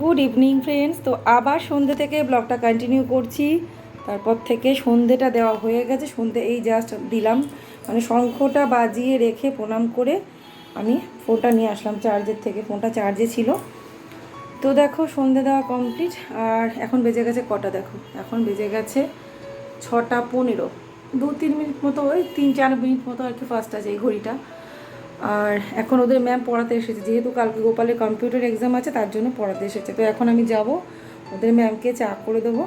Good evening friends তো আবার সন্ধ্যে থেকে ব্লগটা কন্টিনিউ করছি। তারপর থেকে সন্ধেটা দেওয়া হয়ে গেছে। সন্ধে এই জাস্ট দিলাম। মানে শঙ্খটা বাজিয়ে রেখে প্রণাম করে আমি ফোনটা নিয়ে আসলাম। চার্জের থেকে ফোনটা চার্জে ছিল। তো দেখো, সন্ধে দেওয়া কমপ্লিট আর এখন বেজে গেছে কটা দেখো? এখন বেজে গেছে ছটা পনেরো। দু তিন মিনিট মতো, ওই তিন চার মিনিট মতো আর কি ফার্স্ট আছে এই ঘড়িটা। আর এখন ওদের ম্যাম পড়াতে এসেছে। যেহেতু কালকে গোপালের কম্পিউটার এক্সাম আছে, তার জন্য পড়াতে এসেছে। তো এখন আমি যাব, ওদের ম্যামকে চা করে দেবো।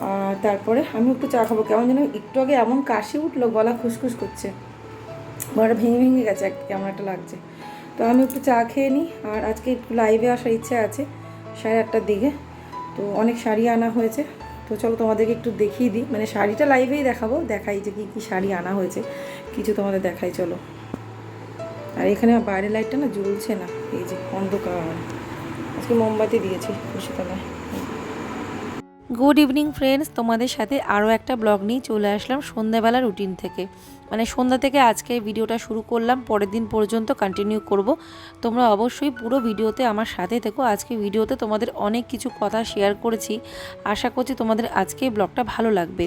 আর তারপরে আমি একটু চা খাব। কেমন যেন একটু আগে এমন কাশি উঠল, গলা খুসখুস করছে। গলাটা ভেঙে ভেঙে গেছে কেমন একটা লাগছে। তো আমি একটু চা খেয়ে নিই। আর আজকে একটু লাইভে আসার ইচ্ছে আছে, সাড়ে আটটার দিকে। তো অনেক শাড়ি আনা হয়েছে। তো চলো তোমাদেরকে একটু দেখিয়ে দিই। মানে শাড়িটা লাইভেই দেখাবো, দেখাই যে কী কী শাড়ি আনা হয়েছে। কিছু তোমাদের দেখাই, চলো। আর এখানে বাইরের লাইটটা না জ্বলছে না, এই যে অন্ধকার। আজকে মোমবাতি দিয়েছি খুশিতলায় গুড ইভিনিং ফ্রেন্ডস তোমাদের সাথে আরও একটা ব্লগ নিয়ে চলে আসলাম সন্ধ্যাবেলা রুটিন থেকে। মানে সন্ধ্যা থেকে আজকে ভিডিওটা শুরু করলাম, পরের দিন পর্যন্ত কন্টিনিউ করব। তোমরা অবশ্যই পুরো ভিডিওতে আমার সাথে থেকো। আজকে ভিডিওতে তোমাদের অনেক কিছু কথা শেয়ার করেছি। আশা করছি তোমাদের আজকে ব্লগটা ভালো লাগবে।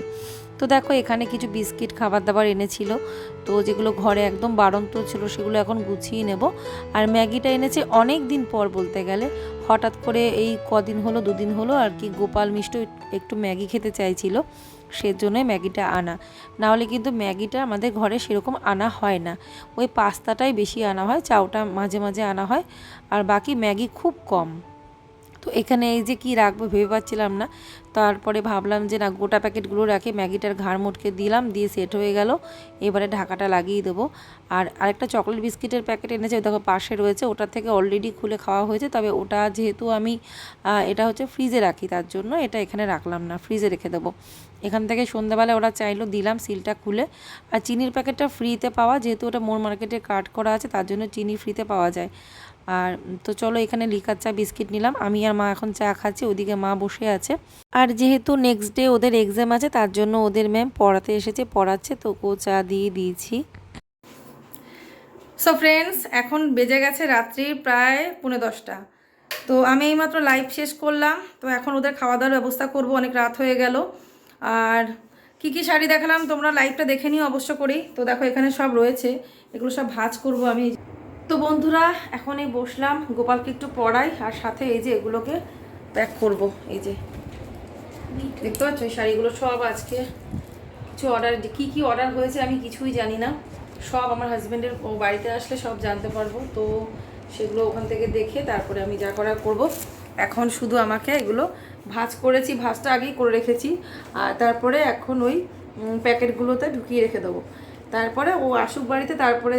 তো দেখো, এখানে কিছু বিস্কিট খাবার দাবার এনেছিল। তো যেগুলো ঘরে একদম বাড়ন্ত ছিল, সেগুলো এখন গুছিয়ে নেব। আর ম্যাগিটা এনেছে অনেক দিন পর বলতে গেলে। হঠাৎ করে এই কদিন হলো, দুদিন হলো, আর কি গোপাল মিষ্ট একটু ম্যাগি খেতে চাইছিল, সেজন্যই ম্যাগিটা আনা। নাহলে কিন্তু ম্যাগিটা আমাদের ঘরে সেরকম আনা হয় না। ওই পাস্তাটাই বেশি আনা হয়, চাউটা মাঝে মাঝে আনা হয়। আর বাকি ম্যাগি খুব কম। তো এখানে এই যে কি রাখব ভেবে পাচ্ছিলাম না। তারপরে ভাবলাম যে না, গোটা প্যাকেটগুলো রাখে, ম্যাগিটার ঘাড় মোটকে দিলাম, দিয়ে সেট হয়ে গেল। এবারে ঢাকাটা লাগিয়ে দেবো। আর আরেকটা চকলেট বিস্কিটের প্যাকেট এনেছে দেখো পাশে রয়েছে ওটার থেকে অলরেডি খুলে খাওয়া হয়েছে। তবে ওটা যেহেতু আমি এটা হচ্ছে ফ্রিজে রাখি, তার জন্য এটা এখানে রাখলাম না ফ্রিজে রেখে দেবো। এখান থেকে সন্ধ্যাবেলা ওরা চাইলো দিলাম সিলটা খুলে। আর চিনির প্যাকেটটা ফ্রিতে পাওয়া, যেহেতু ওটা মোর মার্কেটে কাট করা আছে, তার জন্য চিনি ফ্রিতে পাওয়া যায়। আর তো চলো এখানে লিকার চা, বিস্কিট নিলাম। আমি আর মা এখন চা খাচ্ছি, ওদিকে মা বসে আছে। আর যেহেতু নেক্সট ডে ওদের এক্সাম আছে, তার জন্য ওদের ম্যাম পড়াতে এসেছে, পড়াচ্ছে, তো ও চা দিয়ে দিয়েছি। সো ফ্রেন্ডস এখন বেজে গেছে রাত্রি প্রায় পৌনে দশটা। তো আমি এইমাত্র লাইভ শেষ করলাম। তো এখন ওদের খাওয়া দাওয়ার ব্যবস্থা করব, অনেক রাত হয়ে গেল। আর কি কি শাড়ি দেখালাম, তোমরা লাইভটা দেখে নিও অবশ্য করেই। তো দেখো এখানে সব রয়েছে, এগুলো সব ভাজ করব আমি। তো বন্ধুরা এখন এই বসলাম। গোপালকে একটু পড়াই, আর সাথে এই যে এগুলোকে প্যাক করব। এই যে, দেখতে পাচ্ছ, এই শাড়িগুলো সব আজকে কিছু অর্ডার কী কী অর্ডার হয়েছে আমি কিছুই জানি না। সব আমার হাজব্যান্ডের ও বাড়িতে আসলে সব জানতে পারব। তো সেগুলো ওখান থেকে দেখে তারপরে আমি যা করার করব। এখন শুধু আমাকে এগুলো ভাজ করেছি, ভাজটা আগেই করে রেখেছি। আর তারপরে এখন ওই প্যাকেটগুলোতে ঢুকিয়ে রেখে দেবো। তারপরে ও আসুক বাড়িতে তারপরে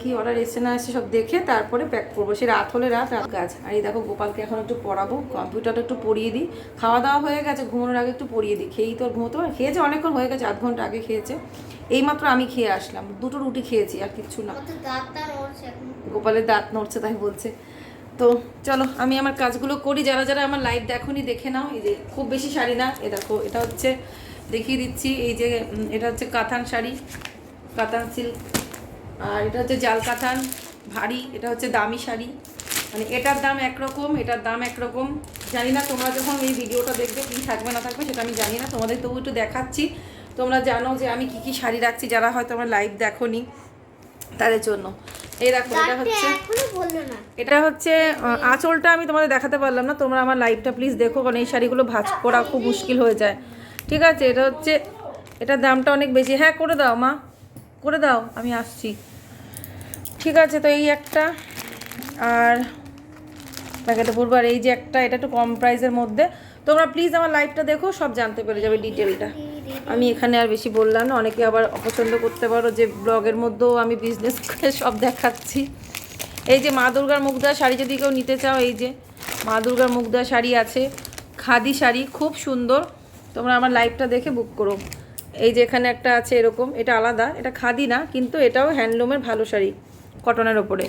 কি অর্ডার এসে না এসে সব দেখে তারপরে প্যাক করব। সে রাত হলে রাত রাত কাজ। আর এই দেখো গোপালকে এখন একটু পড়াবো কম্পিউটারটা একটু পড়িয়ে দিই। খাওয়া দাওয়া হয়ে গেছে ঘুমানোর আগে একটু পড়িয়ে দিই। খেয়েই তো আর ঘুমোতে পারে খেয়েছে অনেকক্ষণ হয়ে গেছে আধ ঘণ্টা আগে খেয়েছে। এইমাত্র আমি খেয়ে আসলাম। দুটো রুটি খেয়েছি আর কিচ্ছু না। গোপালের দাঁত নড়ছে তাই বলছে। তো চলো আমি আমার কাজগুলো করি। যারা যারা আমার লাইভ দেখোনি দেখে নাও। এই যে খুব বেশি শাড়ি না। এ দেখো এটা হচ্ছে দেখিয়ে দিচ্ছি। এই যে এটা হচ্ছে কাতান শাড়ি। কাতান সিল্ক। আর এটা হচ্ছে জাল কাতান ভারী এটা হচ্ছে দামি শাড়ি। মানে এটার দাম একরকম এটার দাম একরকম। জানি না তোমরা যখন এই ভিডিওটা দেখবে কি থাকবে না থাকবে সেটা আমি জানি না। তোমাদের তবু একটু দেখাচ্ছি। তোমরা জানো যে আমি কি কি শাড়ি রাখছি যারা হয়তো আমার লাইভ দেখোনি তাদের জন্য। এই দেখো এটা হচ্ছে না। এটা হচ্ছে আঁচলটা আমি তোমাদের দেখাতে পারলাম না। তোমরা আমার লাইভটা প্লিজ দেখো কারণ এই শাড়িগুলো ভাজ করা খুব মুশকিল হয়ে যায়। ঠিক আছে এটা হচ্ছে এটার দামটা অনেক বেশি। হ্যাঁ করে দাও মা। করে দাও, আমি আসছি। ঠিক আছে, তো এই একটা, আর প্যাকেটে পড়ব এই যে একটা, এটা একটু কম প্রাইসের মধ্যে। তোমরা প্লিজ আমার লাইভটা দেখো, সব জানতে পেরে যাবে ডিটেলটা আমি এখানে আর বেশি বললাম না, অনেকে আবার অপছন্দ করতে পারো যে ব্লগের মধ্যেও আমি বিজনেস করে সব দেখাচ্ছি। এই যে মা দুর্গার মুগদা শাড়ি যদি কেউ নিতে চাও, এই যে মা দুর্গার মুগদা শাড়ি আছে, খাদি শাড়ি, খুব সুন্দর। তোমরা আমার লাইভটা দেখে বুক করো। এই যে এখানে একটা আছে এরকম, এটা আলাদা, এটা খাদি না, কিন্তু এটাও হ্যান্ডলুমের ভালো শাড়ি, কটনের ওপরে।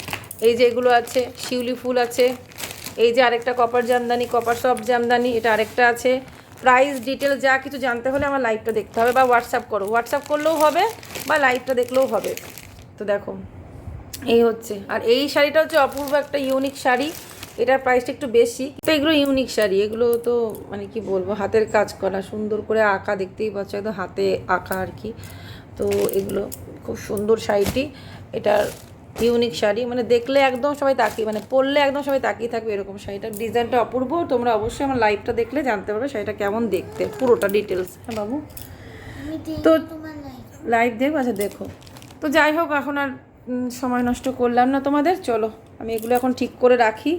এই যে এগুলো আছে, শিউলি ফুল আছে, এই যে আরেকটা কপার জামদানি, কপার সব জামদানি, এটা আরেকটা আছে। প্রাইস, ডিটেল যা কিছু জানতে হলে আমার লাইভটা দেখতে হবে, বা হোয়াটসঅ্যাপ করো। হোয়াটসঅ্যাপ করলেও হবে, বা লাইভটা দেখলেও হবে। তো দেখো, এই হচ্ছে। আর এই শাড়িটা হচ্ছে অপূর্ব একটা ইউনিক শাড়ি। এটার প্রাইসটা একটু বেশি। তো এগুলো ইউনিক শাড়ি এগুলো তো মানে কি বলব হাতের কাজ করা সুন্দর করে আঁকা দেখতেই পাচ্ছ একদম হাতে আঁকা আর কি। তো এগুলো খুব সুন্দর শাড়িটি এটার ইউনিক শাড়ি মানে দেখলে একদম সবাই তাকিয়ে মানে পরলে একদম সবাই তাকিয়ে থাকবে এরকম শাড়িটার। ডিজাইনটা অপূর্ব তোমরা অবশ্যই আমার লাইভটা দেখলে জানতে পারবে শাড়িটা কেমন দেখতে পুরোটা ডিটেলস হ্যাঁ বাবু? তো লাইভ দেখো আচ্ছা দেখো। তো যাই হোক এখন আর সময় নষ্ট করলাম না তোমাদের চলো আমি এগুলো এখন ঠিক করে রাখি।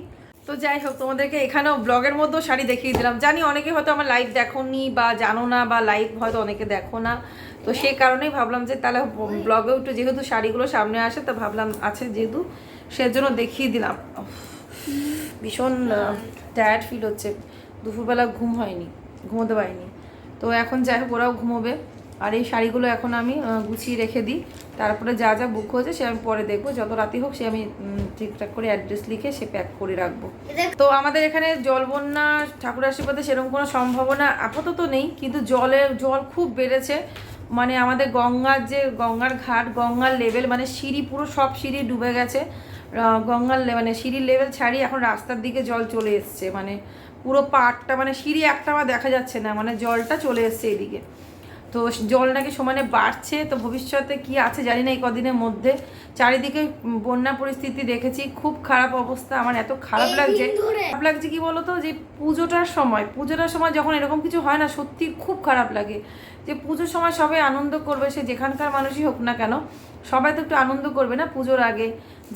তো যাই হোক, তোমাদেরকে এখানেও ব্লগের মধ্যেও শাড়ি দেখিয়ে দিলাম। জানি অনেকে হয়তো আমার লাইভ দেখোনি বা জানো না বা লাইভ হয়তো অনেকে দেখো না। তো সেই কারণেই ভাবলাম যে তাহলে ব্লগেও একটু যেহেতু শাড়িগুলো সামনে আসে, তো ভাবলাম আছে যেহেতু, সেজন্য দেখিয়ে দিলাম। ভীষণ টায়ার্ড ফিল হচ্ছে। দুপুরবেলা ঘুম হয়নি, ঘুমোতে পারিনি। তো এখন যাই হোক, ওরাও ঘুমোবে। আর এই শাড়িগুলো এখন আমি গুছিয়ে রেখে দিই। তারপরে যা যা বুক হয়েছে সে আমি পরে দেখব। যত রাতি হোক সে আমি ঠিকঠাক করে অ্যাড্রেস লিখে সে প্যাক করে রাখব। তো আমাদের এখানে জল বন্যা ঠাকুর আশীর্বাদে সেরকম কোনো সম্ভাবনা আপাতত নেই কিন্তু জলের জল খুব বেড়েছে। মানে আমাদের গঙ্গার যে গঙ্গার ঘাট গঙ্গার লেভেল মানে সিঁড়ি পুরো সব সিঁড়ি ডুবে গেছে। গঙ্গার মানে সিঁড়ির লেভেল ছাড়িয়ে এখন রাস্তার দিকে জল চলে এসছে। মানে পুরো পাটটা মানে সিঁড়ি একটা আমার দেখা যাচ্ছে না। মানে জলটা চলে এসছে এদিকে। তো জল নাকি সমানে বাড়ছে? তো ভবিষ্যতে কি আছে জানি না এই কদিনের মধ্যে। চারিদিকে বন্যা পরিস্থিতি দেখেছি খুব খারাপ অবস্থা আমার এত খারাপ লাগছে। খারাপ লাগছে কি বলতো? যে পুজোটার সময় পুজোটার সময় যখন এরকম কিছু হয় না সত্যি খুব খারাপ লাগে। যে পুজোর সময় সবাই আনন্দ করবে সে যেখানকার মানুষই হোক না কেন সবাই তো একটু আনন্দ করবে না পুজোর আগে?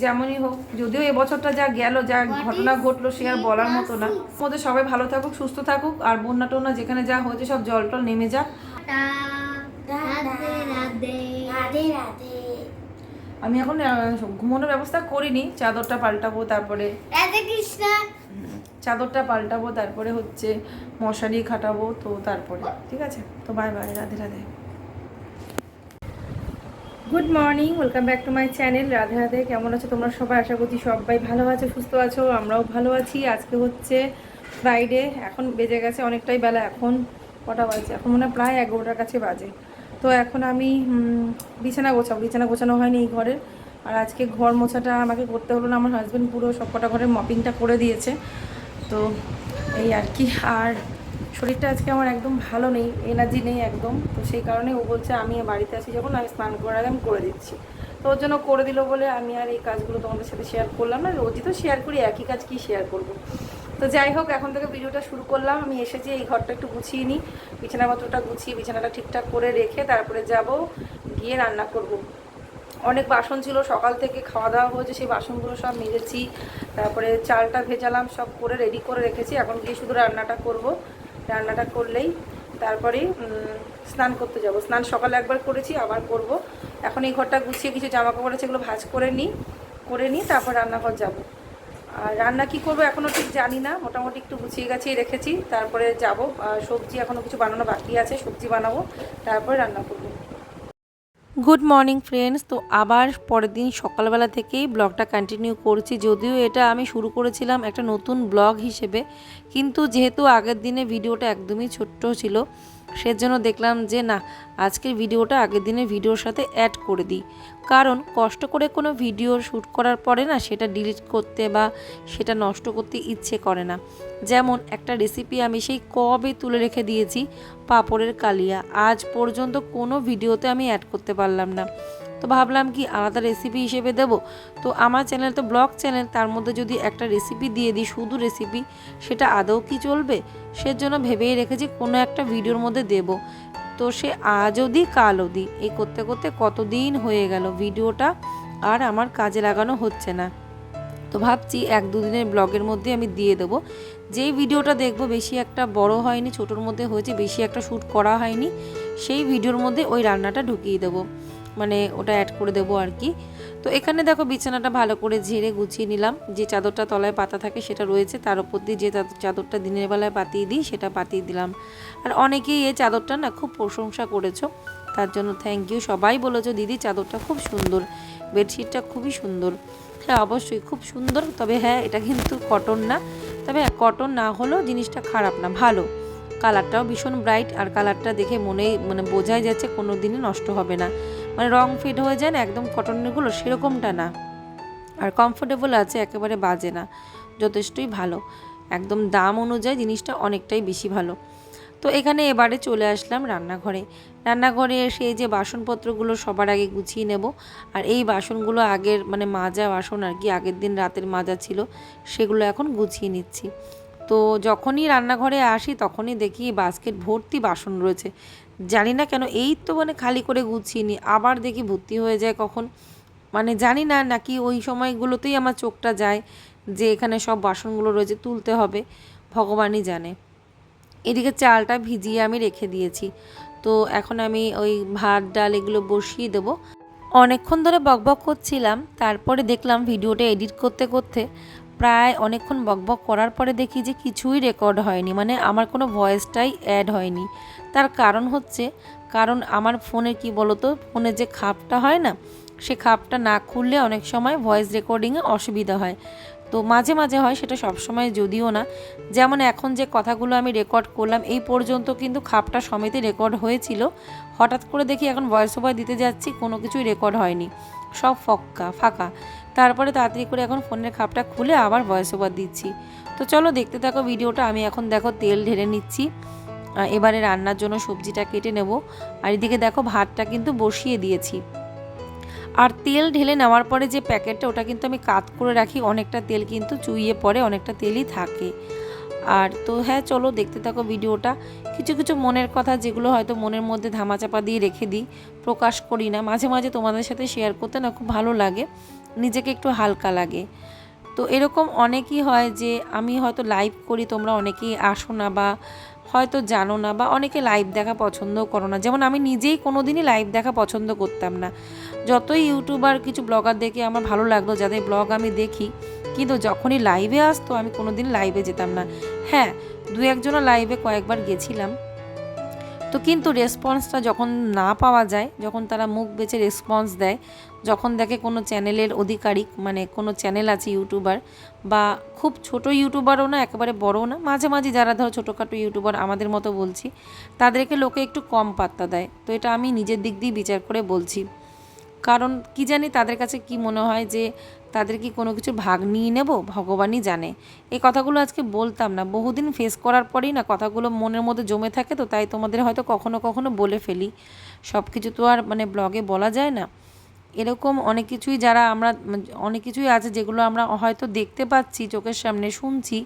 যেমনই হোক যদিও এবছরটা যা গেল যা ঘটনা ঘটলো সে আর বলার মতো না। মধ্যে সবাই ভালো থাকুক সুস্থ থাকুক আর বন্যা টন্যা যেখানে যা হয়েছে সব জল টল নেমে যাক। আমি এখন ঘুমানোর ব্যবস্থা করিনি চাদরটা পাল্টাবো তারপরে চাদরটা পাল্টাবো তারপরে হচ্ছে মশারি খাটাবো তো তারপরে। ঠিক আছে? তো bye bye Radhe Radhe. Good morning welcome back to my channel Radhe Radhe কেমন আছো তোমরা সবাই? আশা করছি সবাই ভালো আছো, সুস্থ আছো, আমরাও ভালো আছি। আজকে হচ্ছে ফ্রাইডে এখন বেজে গেছে অনেকটাই বেলা, এখন কটা বাজে? এখন মনে প্রায় এগারোটার কাছে বাজে। তো এখন আমি বিছানা গোছাবো। বিছানা গোছানো হয়নি এই ঘরের আর আজকে ঘর মোছাটা আমাকে করতে হলো না, আমার হাজব্যান্ড পুরো সব কটা ঘরের মপিংটা করে দিয়েছে। তো এই আর কি। আর শরীরটা আজকে আমার একদম ভালো নেই এনার্জি নেই একদম। তো সেই কারণে ও বলছে, আমি বাড়িতে আছি যখন, আমি স্নান করার আগে আমি করে দিচ্ছি। তো ওর জন্য করে দিল বলে আমি আর এই কাজগুলো তোমাদের সাথে শেয়ার করলাম না, রোজই তো শেয়ার করি, একই কাজ কি শেয়ার করব? তো যাই হোক, এখন থেকে ভিডিওটা শুরু করলাম। আমি এসেছি, এই ঘরটা একটু গুছিয়ে নিই। বিছানাপত্রটা গুছিয়ে, বিছানাটা ঠিকঠাক করে রেখে তারপরে যাব গিয়ে রান্না করব। অনেক বাসন ছিল, সকাল থেকে খাওয়া দাওয়া হয়েছে, সেই বাসনগুলো সব মেজেছি। তারপরে চালটা ভেজালাম, সব করে রেডি করে রেখেছি। এখন গিয়ে শুধু রান্নাটা করব। রান্নাটা করলেই তারপরে স্নান করতে যাব। স্নান সকালে একবার করেছি, আবার করব। এখন এই ঘরটা গুছিয়ে কিছু জামা কাপড় আছে, এগুলো ভাজ করে নিই করে নিই, তারপর রান্নাঘর যাব। আর রান্না কি করব এখনও ঠিক জানি না, মোটামুটি একটু গুছিয়ে গাছিয়ে রেখেছি। তারপরে যাব সবজি এখনও কিছু বানানো বাকি আছে, সবজি বানাবো, তারপরে রান্না করব। গুড মর্নিং ফ্রেন্ডস তো আবার পরের দিন সকালবেলা থেকেই ব্লগটা কন্টিনিউ করছি। যদিও এটা আমি শুরু করেছিলাম একটা নতুন ব্লগ হিসেবে, কিন্তু যেহেতু আগের দিনে ভিডিওটা একদমই ছোট্ট ছিল সেজন্য দেখলাম যে না, আজকের ভিডিওটা আগের দিনের ভিডিওর সাথে অ্যাড করে দিই। কারণ কষ্ট করে কোনো ভিডিও শ্যুট করার পরে না সেটা ডিলিট করতে বা সেটা নষ্ট করতে ইচ্ছে করে না। যেমন একটা রেসিপি আমি সেই কবে তুলে রেখে দিয়েছি, পাঁপড়ের কালিয়া। আজ পর্যন্ত কোনো ভিডিওতে আমি অ্যাড করতে পারলাম না। তো ভাবলাম কি আলাদা রেসিপি হিসেবে দেব। তো আমার চ্যানেল তো ব্লগ চ্যানেল তার মধ্যে যদি একটা রেসিপি দিয়ে দিই, শুধু রেসিপি সেটা আদৌ কি চলবে? সেজন্য ভেবেই রেখেছি কোনো একটা ভিডিওর মধ্যে দেব। তো সে আজ দিই কাল দিই এই করতে করতে কতদিন হয়ে গেল ভিডিওটা আর আমার কাজে লাগানো হচ্ছে না। তো ভাবছি এক দুদিনের ব্লগের মধ্যে আমি দিয়ে দেবো। যেই ভিডিওটা দেখব বেশি একটা বড় হয়নি, ছোটোর মধ্যে হয়েছে, বেশি একটা শ্যুট করা হয়নি, সেই ভিডিওর মধ্যে ওই রান্নাটা ঢুকিয়ে দেবো। মানে ওটা অ্যাড করে দেবো আর কি তো এখানে দেখো বিছানাটা ভালো করে ঝেড়ে গুছিয়ে নিলাম। যে চাদরটা তলায় পাতা থাকে সেটা রয়েছে, তার উপর দিয়ে যে চাদ- চাদরটা দিনের বেলায় পাতিয়ে দিই সেটা পাতিয়ে দিলাম। আর অনেকেই এই চাদরটা না খুব প্রশংসা করেছ, তার জন্য থ্যাংক ইউ সবাই বলেছ, দিদি, চাদরটা খুব সুন্দর, বেডশিটটা খুবই সুন্দর। হ্যাঁ অবশ্যই খুব সুন্দর, তবে হ্যাঁ এটা কিন্তু কটন না। তবে কটন না হলেও জিনিসটা খারাপ না, ভালো। কালারটাও ভীষণ ব্রাইট আর কালারটা দেখে মনে মানে বোঝাই যাচ্ছে কোনো দিনই নষ্ট হবে না। মানে রং ফিট হয়ে যায় না, একদম কটনেরগুলো সেরকমটা না। আর কমফোর্টেবল আছে, একেবারে বাজে না, যথেষ্টই ভালো। একদম দাম অনুযায়ী জিনিসটা অনেকটাই বেশি ভালো। তো এখানে এবারে চলে আসলাম রান্নাঘরে। রান্নাঘরে এসে এই যে বাসনপত্রগুলো সবার আগে গুছিয়ে নেব। আর এই বাসনগুলো আগের মানে মাজা বাসন আর কি, আগের দিন রাতের মাজা ছিল, সেগুলো এখন গুছিয়ে নিচ্ছি। তো যখনই রান্নাঘরে আসি, তখনই দেখি বাস্কেট ভর্তি বাসন রয়েছে। জানি না কেন, এই তো মানে খালি করে গুছিয়ে নিই আবার দেখি ভর্তি হয়ে যায় কখন। মানে জানি না, নাকি ওই সময়গুলোতেই আমার চোখটা যায় যে এখানে সব বাসনগুলো রয়েছে তুলতে হবে, ভগবানই জানে। এদিকে চালটা ভিজিয়ে আমি রেখে দিয়েছি, তো এখন আমি ওই ভাত, ডাল এগুলো বসিয়ে দেবো। অনেকক্ষণ ধরে বকবক করছিলাম, তারপরে দেখলাম ভিডিওটা এডিট করতে করতে প্রায় অনেকক্ষণ বকবক করার পরে দেখি যে কিছুই রেকর্ড হয়নি মানে আমার কোনো ভয়েসটাই অ্যাড হয়নি। তার কারণ হচ্ছে, কারণ আমার ফোনের কি বলতো, ফোনে যে খাপটা হয় না, সে খাপটা না খুললে অনেক সময় ভয়েস রেকর্ডিংয়ে অসুবিধা হয়। তো মাঝে মাঝে হয়, সেটা সবসময় যদিও না। যেমন এখন যে কথাগুলো আমি রেকর্ড করলাম, এই পর্যন্ত কিন্তু খাপটা সমেতে রেকর্ড হয়েছিল। হঠাৎ করে দেখি এখন ভয়েস ওভার দিতে যাচ্ছি, কোনো কিছুই রেকর্ড হয়নি। সব ফক্কা, ফাঁকা। তারপরে তাড়াতাড়ি করে এখন ফোনের খাপটা খুলে আবার ভয়েস ওভার দিচ্ছি। তো চলো দেখতে থাকো ভিডিওটা, আমি এখন দেখো তেল ঢেলে নিচ্ছি। এবারে রান্নার জন্য সবজিটা কেটে নেব। আর এদিকে দেখো ভাতটা কিন্তু বসিয়ে দিয়েছি। আর তেল ঢেলে নেওয়ার পরে যে প্যাকেটটা, ওটা কিন্তু আমি কাত করে রাখি, অনেকটা তেল কিন্তু চুইয়ে পড়ে, অনেকটা তেলই থাকে। আর তো হ্যাঁ চলো দেখতে থাকো ভিডিওটা। কিছু কিছু মনের কথা যেগুলো হয়তো মনের মধ্যে ধামাচাপা দিয়ে রেখে দিই, প্রকাশ করি না। মাঝে মাঝে তোমাদের সাথে শেয়ার করতে না খুব ভালো লাগে। নিজেকে একটু হালকা লাগে। তো এরকম অনেকই হয় যে আমি হয়তো লাইভ করি, তোমরা অনেকেই আসো না বা হয়তো জানো না বা অনেকে লাইভ দেখা পছন্দও করো না। যেমন আমি নিজেই কোনো দিনই লাইভ দেখা পছন্দ করতাম না। যতই ইউটিউবার কিছু ব্লগার দেখে আমার ভালো লাগতো, যাদের ব্লগ আমি দেখি, কিন্তু যখনই লাইভে আসতো, আমি কোনো দিন লাইভে যেতাম না। হ্যাঁ দু একজনের লাইভে কয়েকবার গেছিলাম। তো কিন্তু রেসপন্সটা যখন না পাওয়া যায়, যখন তারা মুখ বেছে রেসপন্স দেয়, যখন দেখে কোনো চ্যানেলের অধিকারিক মানে কোনো চ্যানেল আছে ইউটিউবার বা খুব ছোট ইউটিউবারও না, একেবারে বড়ও না, মাঝে মাঝে যারা ধরো ছোটোখাটো ইউটিউবার আমাদের মতো বলছি, তাদেরকে লোকে একটু কম পাত্তা দেয়। তো এটা আমি নিজের দিক দিয়ে বিচার করে বলছি। কারণ কি জানি তাদের কাছে কি মনে হয় যে তাদের কি কোনো কিছু ভাগ নিয়ে নেব? ভগবানই জানে। এই কথাগুলো আজকে বলতাম না। বহুদিন ফেস করার পরেই না কথাগুলো মনের মধ্যে জমে থাকে তো, তাই তোমাদের হয়তো কখনো কখনো বলে ফেলি। সব কিছু তো আর মানে ব্লগে বলা যায় না। এরকম অনেক কিছুই যারা আমরা অনেক কিছুই আছে যেগুলো আমরা হয়তো দেখতে পাচ্ছি, চোখের সামনে শুনছি,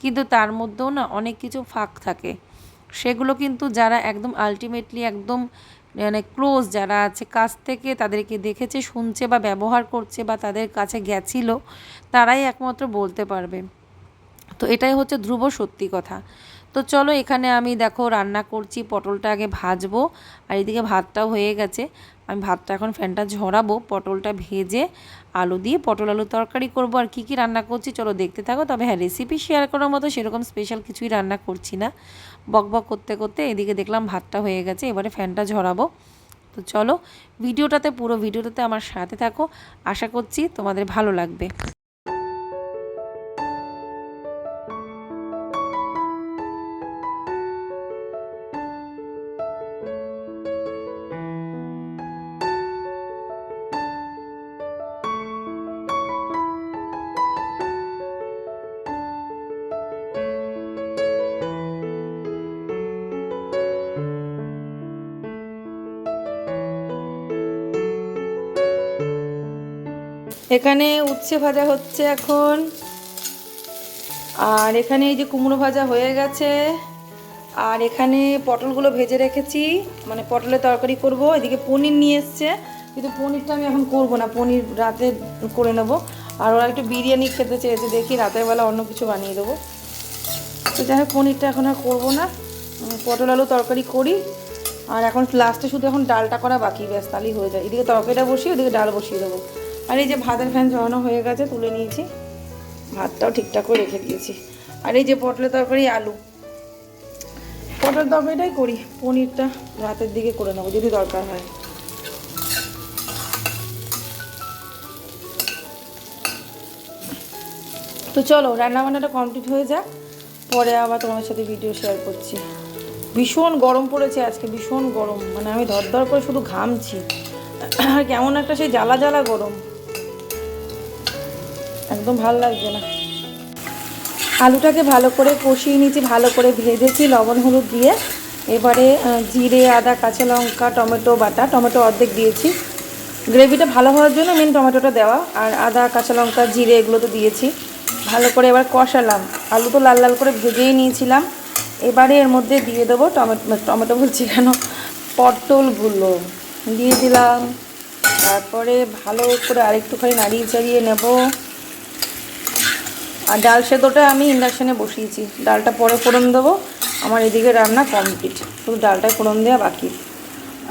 কিন্তু তার মধ্যেও না অনেক কিছু ফাঁক থাকে। সেগুলো কিন্তু যারা একদম আলটিমেটলি একদম মানে ক্লোজ যারা আছে, কাছ থেকে তাদেরকে দেখেছে, শুনছে বা ব্যবহার করছে বা তাদের কাছে গেছিল, তারাই একমাত্র বলতে পারবে। তো এটাই হচ্ছে ধ্রুব সত্যি কথা। তো চলো এখানে আমি দেখো রান্না করছি, পটলটা আগে ভাজবো, আর এদিকে ভাতটাও হয়ে গেছে। আমি ভাতটা এখন ফ্যানটা ঝরাবো, পটলটা ভেজে আলু দিয়ে পটল আলু তরকারি করব। আর কী কী রান্না করছি, চলো দেখতে থাকো। তবে হ্যাঁ রেসিপি শেয়ার করার মতো সেরকম স্পেশাল কিছুই রান্না করছি না। বক বক করতে করতে এদিকে দেখলাম ভাতটা হয়ে গেছে, এবারে ফ্যানটা ঝরাবো। তো চলো, ভিডিওটাতে, পুরো ভিডিওটাতে আমার সাথে থাকো। আশা করছি তোমাদের ভালো লাগবে। এখানে উচ্ছে ভাজা হচ্ছে এখন। আর এখানে এই যে কুমড়ো ভাজা হয়ে গেছে। আর এখানে পটলগুলো ভেজে রেখেছি। মানে পটলের তরকারি করব। এদিকে পনির নিয়ে এসছে। কিন্তু পনিরটা আমি এখন করব না। পনির রাতে করে নেব। আর ওরা একটু বিরিয়ানি খেতে চেয়েছে। দেখি রাতের বেলা অন্য কিছু বানিয়ে দেবো। তো যাই হোক, পনিরটা এখন আর করব না। পটল আলু তরকারি করি। আর এখন লাস্টে শুধু এখন ডালটা করা বাকি। ব্যাস, তাহলেই হয়ে যায়। এদিকে তরকারিটা বসিয়ে, ওদিকে ডাল বসিয়ে দেবো। আর এই যে ভাতের ফ্যান ঝরানো হয়ে গেছে, তুলে নিয়েছি। ভাতটাও ঠিকঠাক করে রেখে দিয়েছি। আর এই যে পটলের তরকারি, আলু। পটলের তরকারিটাই করি, পনিরটা রাতের দিকে করে নেব, যদি দরকার হয়। তো চলো, রান্নাবান্নাটা কমপ্লিট হয়ে যাক, পরে আবার তোমার সাথে ভিডিও শেয়ার করছি। ভীষণ গরম পড়েছে আজকে, ভীষণ গরম। মানে আমি ধরধর করে শুধু ঘামছি। আর কেমন একটা সেই জ্বালা জ্বালা গরম। একদম ভালো লাগছে না। আলুটাকে ভালো করে কষিয়ে নিয়েছি, ভালো করে ভেজেছি লবণ, হলুদ দিয়ে। এবারে জিরে, আদা, কাঁচা লঙ্কা, টমেটো, বাটা। টমেটো অর্ধেক দিয়েছি। গ্রেভিটা ভালো হওয়ার জন্য মেন টমেটোটা দেওয়া। আর আদা, কাঁচা লঙ্কা, জিরে এগুলো তো দিয়েছি। ভালো করে এবার কষালাম। আলু তো লাল লাল করে ভেজেই নিয়েছিলাম। এবারে এর মধ্যে দিয়ে দেবো টমেটো টমেটো বলছি কেন? পটলগুলো দিয়ে দিলাম। তারপরে ভালো করে আরেকটুখানি নাড়িয়ে চাড়িয়ে নেব। আর ডাল সেদ্ধটা আমি ইন্ডাকশানে বসিয়েছি। ডালটা পরে ফোড়ন দেবো। আমার এদিকে রান্না কমপ্লিট। শুধু ডালটায় ফোড়ন দেওয়া বাকি।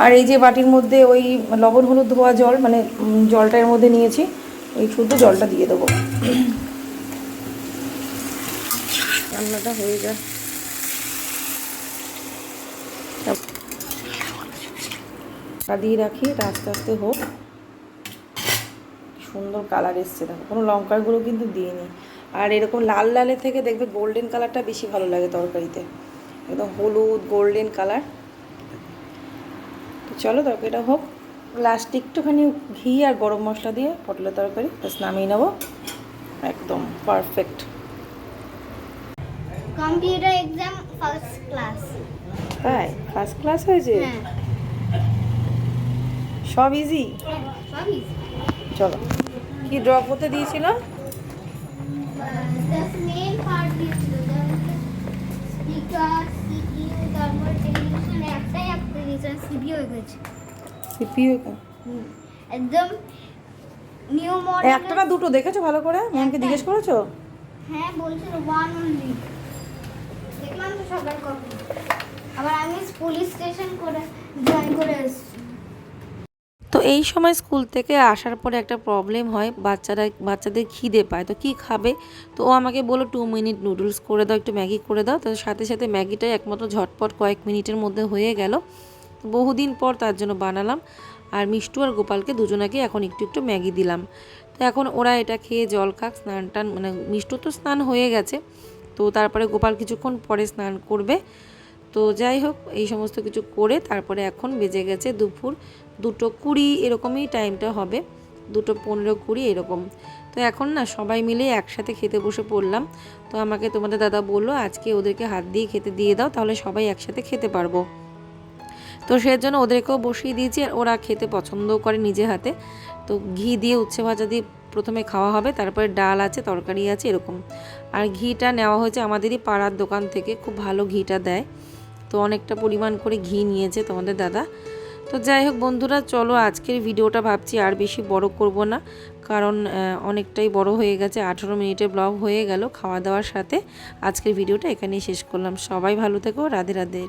আর এই যে বাটির মধ্যে ওই লবণ হলুদ ধোয়া জল মানে জলটা এর মধ্যে নিয়েছি, ওই শুধু জলটা দিয়ে দেবো। রান্নাটা হয়ে যায়। দিয়ে রাখি, এটা আস্তে আস্তে হোক। সুন্দর কালার এসছে, দেখো। কোনো লঙ্কার গুঁড়ো কিন্তু দিইনি। আর এরকম লাল লালের থেকে দেখবে গোল্ডেন কালারটা বেশি ভালো লাগে তরকারিতে। একদম হলুদ গোল্ডেন কালার তো চলো তরকারিটা হোক। লাস্টে একটুখানি ঘি আর গরম মশলা দিয়ে পটলের তরকারি বাস নামিয়ে নেব। একদম perfect computer exam first class তাই? ফার্স্ট ক্লাস হয়েছে? হ্যাঁ। সব ইজি চলো। কি ড্র করতে দিয়েছিল? জাস্ট মেন পার্ট দিয়েছিল স্পিকার সিপিইউ তারপর টেলিভিশন একটাই একটা দিয়েছিল সিপিইউ হয়ে গেছে সিপিইউ একদম নিউ মডেল একটা না দুটো দেখেছ ভালো করে? ম্যামকে জিজ্ঞেস করেছ? হ্যাঁ বলছিল ওয়ান অনলি দেখলাম তো সবার কপি আবার আমি পুলিশ স্টেশন করে জয়েন করে এসেছি। তো এই সময় স্কুল থেকে আসার পরে একটা প্রবলেম হয়, বাচ্চারা, বাচ্চাদের খিদে পায়। তো কি খাবে? তো ও আমাকে বলো টু মিনিট নুডলস করে দাও, একটু ম্যাগি করে দাও। তো সাথে সাথে ম্যাগিটাই একমাত্র ঝটপট কয়েক মিনিটের মধ্যে হয়ে গেল। বহুদিন পর তার জন্য বানালাম। আর মিষ্টু আর গোপালকে দুজনাকে এখন একটু একটু ম্যাগি দিলাম। তো এখন ওরা এটা খেয়ে জল খাক, স্নান টান মানে মিষ্টু তো স্নান হয়ে গেছে। তো তারপরে গোপাল কিছুক্ষণ পরে স্নান করবে। তো যাই হোক, এই সমস্ত কিছু করে তারপরে এখন বেজে গেছে দুপুর দুটো কুড়ি, এরকমই টাইমটা হবে। দুটো পনেরো কুড়ি, এরকম। তো এখন না সবাই মিলে একসাথে খেতে বসে পড়লাম। তো আমাকে তোমাদের দাদা বলল, আজকে ওদেরকে হাত দিয়ে খেতে দিয়ে দাও, তাহলে সবাই একসাথে খেতে পারব। তো সেজন্য ওদেরকেও বসিয়ে দিয়েছি, আর ওরা খেতে পছন্দও করে নিজে হাতে। তো ঘি দিয়ে উচ্ছে ভাজা দিয়ে প্রথমে খাওয়া হবে, তারপরে ডাল আছে, তরকারি আছে, এরকম। আর ঘিটা নেওয়া হয়েছে আমাদেরই পাড়ার দোকান থেকে, খুব ভালো ঘিটা দেয়। তো অনেকটা পরিমাণ করে ঘি নিয়েছে তোমাদের দাদা। তো যাই হোক বন্ধুরা, চলো আজকের ভিডিওটা ভাবছি আর বেশি বড় করব না, কারণ অনেকটাই বড় হয়ে গেছে, আঠেরো মিনিটের ব্লগ হয়ে গেল খাওয়া দাওয়ার সাথে। আজকের ভিডিওটা এখানেই শেষ করলাম। সবাই ভালো থেকো, রাধে রাধে।